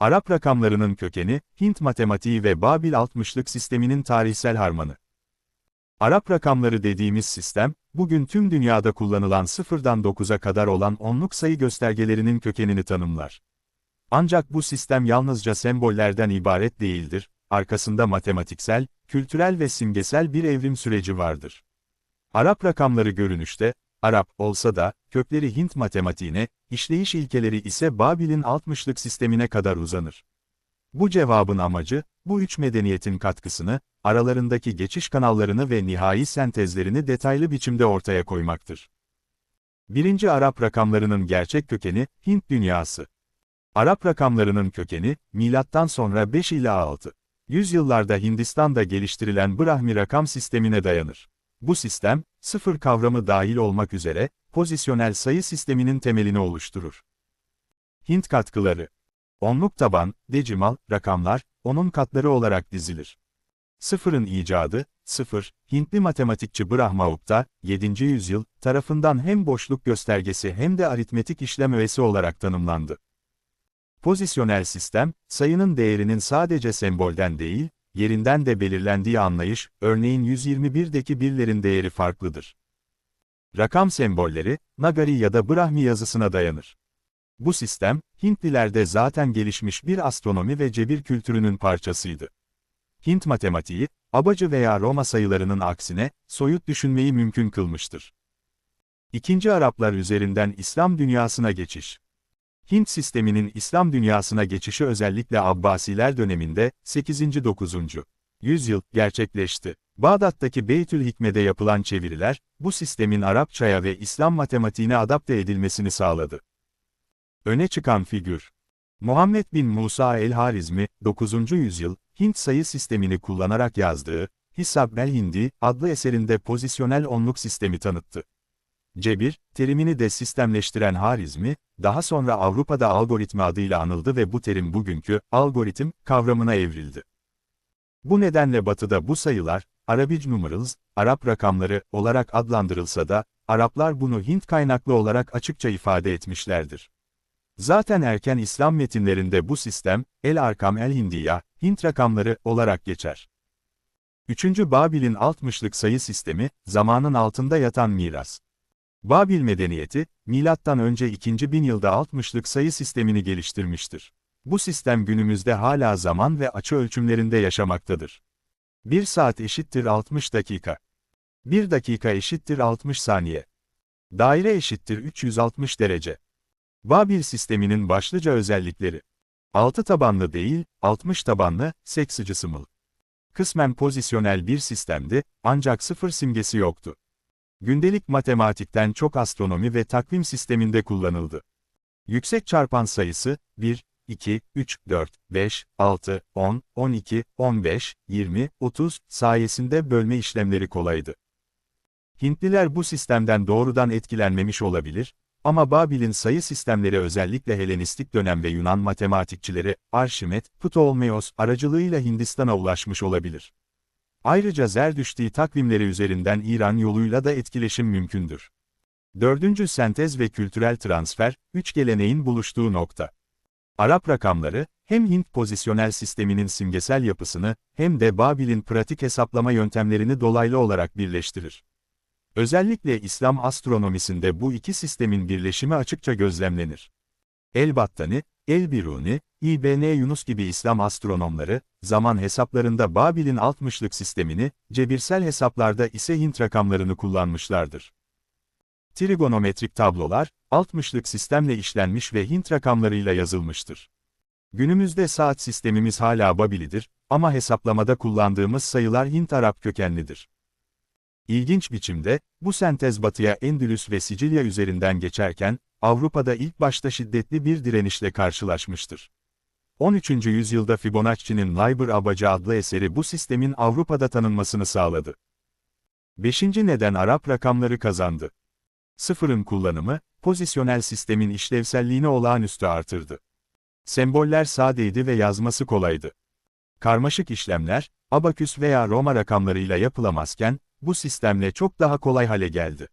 Arap rakamlarının kökeni, Hint matematiği ve Babil 60'lık sisteminin tarihsel harmanı. Arap rakamları dediğimiz sistem, bugün tüm dünyada kullanılan sıfırdan 9'a kadar olan onluk sayı göstergelerinin kökenini tanımlar. Ancak bu sistem yalnızca sembollerden ibaret değildir, arkasında matematiksel, kültürel ve simgesel bir evrim süreci vardır. Arap rakamları görünüşte, Arap olsa da, kökleri Hint matematiğine, işleyiş ilkeleri ise Babil'in 60'lık sistemine kadar uzanır. Bu cevabın amacı, bu üç medeniyetin katkısını, aralarındaki geçiş kanallarını ve nihai sentezlerini detaylı biçimde ortaya koymaktır. Birinci Arap rakamlarının gerçek kökeni, Hint dünyası. Arap rakamlarının kökeni, milattan sonra 5 ila 6. Yüzyıllarda Hindistan'da geliştirilen Brahmi rakam sistemine dayanır. Bu sistem, sıfır kavramı dahil olmak üzere, pozisyonel sayı sisteminin temelini oluşturur. Hint katkıları Onluk taban, decimal, rakamlar, onun katları olarak dizilir. Sıfırın icadı, sıfır, Hintli matematikçi Brahma Gupta, 7. yüzyıl, tarafından hem boşluk göstergesi hem de aritmetik işlem öğesi olarak tanımlandı. Pozisyonel sistem, sayının değerinin sadece sembolden değil, yerinden de belirlendiği anlayış, örneğin 121'deki birlerin değeri farklıdır. Rakam sembolleri, Nagari ya da Brahmi yazısına dayanır. Bu sistem, Hintlilerde zaten gelişmiş bir astronomi ve cebir kültürünün parçasıydı. Hint matematiği, abacı veya Roma sayılarının aksine, soyut düşünmeyi mümkün kılmıştır. İkinci Araplar üzerinden İslam dünyasına geçiş. Hint sisteminin İslam dünyasına geçişi özellikle Abbasiler döneminde, 8. 9. yüzyıl, gerçekleşti. Bağdat'taki Beytül Hikme'de yapılan çeviriler, bu sistemin Arapçaya ve İslam matematiğine adapte edilmesini sağladı. Öne çıkan figür. Muhammed bin Musa el-Harizmi, 9. yüzyıl, Hint sayı sistemini kullanarak yazdığı, Hisab el-Hindi adlı eserinde pozisyonel onluk sistemi tanıttı. Cebir, terimini de sistemleştiren Harizmi, daha sonra Avrupa'da algoritma adıyla anıldı ve bu terim bugünkü algoritm kavramına evrildi. Bu nedenle Batı'da bu sayılar, Arabic numerals, Arap rakamları olarak adlandırılsa da, Araplar bunu Hint kaynaklı olarak açıkça ifade etmişlerdir. Zaten erken İslam metinlerinde bu sistem, El-Arkam el-Hindiya, Hint rakamları olarak geçer. 3. Babil'in 60'lık sayı sistemi, zamanın altında yatan miras. Babil medeniyeti, önce 2. bin yılda 60'lık sayı sistemini geliştirmiştir. Bu sistem günümüzde hala zaman ve açı ölçümlerinde yaşamaktadır. 1 saat eşittir 60 dakika. 1 dakika eşittir 60 saniye. Daire eşittir 360 derece. Babil sisteminin başlıca özellikleri. 6 tabanlı değil, 60 tabanlı, seksicisimal. Kısmen pozisyonel bir sistemdi, ancak sıfır simgesi yoktu. Gündelik matematikten çok astronomi ve takvim sisteminde kullanıldı. Yüksek çarpan sayısı, 1, 2, 3, 4, 5, 6, 10, 12, 15, 20, 30 sayesinde bölme işlemleri kolaydı. Hintliler bu sistemden doğrudan etkilenmemiş olabilir, ama Babil'in sayı sistemleri özellikle Helenistik dönem ve Yunan matematikçileri, Arşimet, Ptolemaios aracılığıyla Hindistan'a ulaşmış olabilir. Ayrıca Zerdüşti takvimleri üzerinden İran yoluyla da etkileşim mümkündür. Dördüncü sentez ve kültürel transfer, üç geleneğin buluştuğu nokta. Arap rakamları, hem Hint pozisyonel sisteminin simgesel yapısını, hem de Babil'in pratik hesaplama yöntemlerini dolaylı olarak birleştirir. Özellikle İslam astronomisinde bu iki sistemin birleşimi açıkça gözlemlenir. El-Battani, El-Biruni, İbn Yunus gibi İslam astronomları, zaman hesaplarında Babil'in 60'lık sistemini, cebirsel hesaplarda ise Hint rakamlarını kullanmışlardır. Trigonometrik tablolar, 60'lık sistemle işlenmiş ve Hint rakamlarıyla yazılmıştır. Günümüzde saat sistemimiz hala Babilidir, ama hesaplamada kullandığımız sayılar Hint-Arap kökenlidir. İlginç biçimde, bu sentez batıya Endülüs ve Sicilya üzerinden geçerken, Avrupa'da ilk başta şiddetli bir direnişle karşılaşmıştır. 13. yüzyılda Fibonacci'nin Liber Abacı adlı eseri bu sistemin Avrupa'da tanınmasını sağladı. 5. neden Arap rakamları kazandı. Sıfırın kullanımı, pozisyonel sistemin işlevselliğini olağanüstü artırdı. Semboller sadeydi ve yazması kolaydı. Karmaşık işlemler, abaküs veya Roma rakamlarıyla yapılamazken, bu sistemle çok daha kolay hale geldi.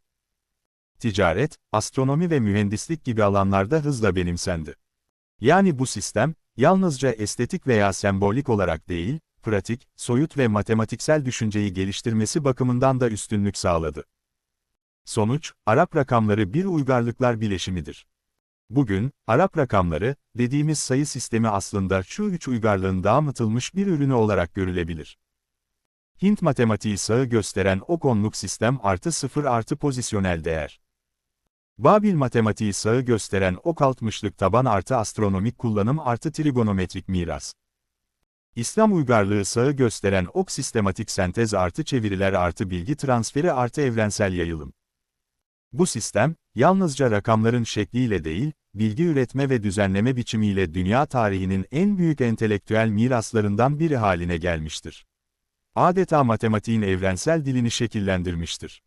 Ticaret, astronomi ve mühendislik gibi alanlarda hızla benimsendi. Yani bu sistem, yalnızca estetik veya sembolik olarak değil, pratik, soyut ve matematiksel düşünceyi geliştirmesi bakımından da üstünlük sağladı. Sonuç, Arap rakamları bir uygarlıklar bileşimidir. Bugün, Arap rakamları, dediğimiz sayı sistemi aslında şu üç uygarlığın dağıtılmış bir ürünü olarak görülebilir. Hint matematiği sağı gösteren ok onluk sistem artı 0 artı pozisyonel değer. Babil matematiği sağı gösteren ok 60'lık taban artı astronomik kullanım artı trigonometrik miras. İslam uygarlığı sağı gösteren ok sistematik sentez artı çeviriler artı bilgi transferi artı evrensel yayılım. Bu sistem, yalnızca rakamların şekliyle değil, bilgi üretme ve düzenleme biçimiyle dünya tarihinin en büyük entelektüel miraslarından biri haline gelmiştir. Adeta matematiğin evrensel dilini şekillendirmiştir.